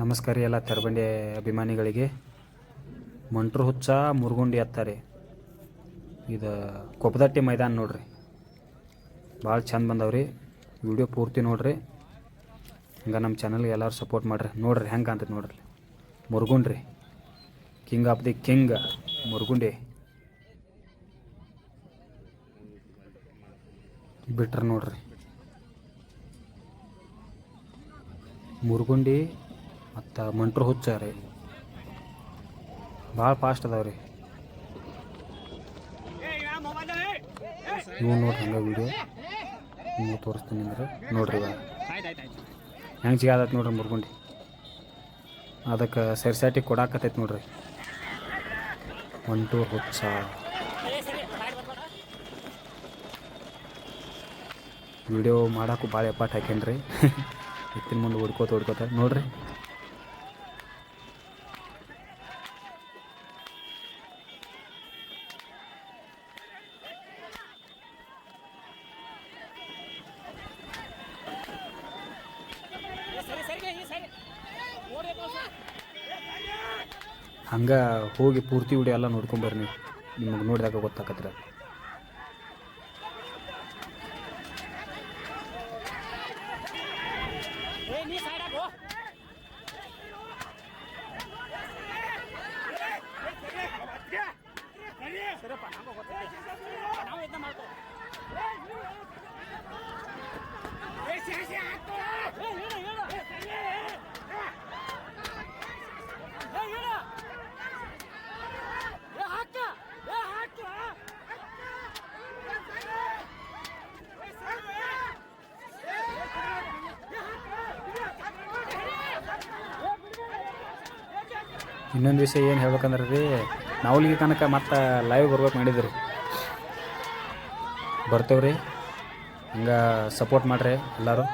ನಮಸ್ಕಾರ ಎಲ್ಲ ತೆರಬಂಡಿ ಅಭಿಮಾನಿಗಳಿಗೆ. ಮಂಟ್ರು ಹುಚ್ಚ, ಮುರುಗುಂಡಿ ಹತ್ತಾರೆ ಇದು ಕೊಪ್ಪದಟ್ಟಿ ಮೈದಾನ ನೋಡ್ರಿ. ಭಾಳ ಚಂದ ಬಂದವ್ರಿ. ವಿಡಿಯೋ ಪೂರ್ತಿ ನೋಡ್ರಿ. ಹಿಂಗೆ ನಮ್ಮ ಚಾನಲ್ಗೆ ಎಲ್ಲರೂ ಸಪೋರ್ಟ್ ಮಾಡ್ರಿ. ನೋಡ್ರಿ ಹೆಂಗೆ ಅಂತ ನೋಡ್ರಿ. ಮುರುಗುಂಡ್ರಿ. King of the king Murugundi. ಬಿಟ್ರೆ ನೋಡ್ರಿ. ಮುರುಗುಂಡಿ ಮತ್ತು ಮಂಟ್ರು ಹುಚ್ಚ ರೀ ಭಾಳ ಫಾಸ್ಟ್ ಅದಾವ ರೀ ನೀವು ನೋಡ್ರಿ ಹಂಗೆ ವಿಡಿಯೋ ನೀವು ತೋರಿಸ್ತೀನಿ ಅಂದ್ರೆ ನೋಡ್ರಿ ಇವಾಗ. ಹೆಂಗೆ ಸಿಗಾದತ್ ನೋಡ್ರಿ ಮುರ್ಕೊಂಡು ಅದಕ್ಕೆ ಸೆರ್ಸಾಟಿ ಕೊಡಾಕತೈತಿ ನೋಡ್ರಿ. ಮಂಟೂರ್ ಹುಚ್ಚ. ವಿಡಿಯೋ ಮಾಡೋಕ್ಕೂ ಭಾಳ ಎಪ್ಪಾಟ್ ಹಾಕೇನ್ರಿ ಎತ್ತಿನ ಮುಂದೆ ಹುಡ್ಕೋತ ಹುಡ್ಕೋತ ನೋಡ್ರಿ. ಹಂಗೆ ಹೋಗಿ ಪೂರ್ತಿ ವಿಡಿಯೋ ಎಲ್ಲ ನೋಡ್ಕೊಂಬರ್ರಿ ನೀವು. ನಿಮಗೆ ನೋಡಿದಾಗ ಗೊತ್ತಾಕತ್ರ ಇನ್ನೊಂದು ವಿಷಯ ಏನು ಹೇಳ್ಬೇಕಂದ್ರೆ ರೀ, ನಾವು ಇಲ್ಲಿ ತನಕ ಮತ್ತೆ ಲೈವ್ ಬರ್ಬೇಕು ಮಾಡಿದ್ರಿ. ಬರ್ತೇವೆ ರೀ ಹಂಗೆ ಸಪೋರ್ಟ್ ಮಾಡಿರಿ ಎಲ್ಲರೂ.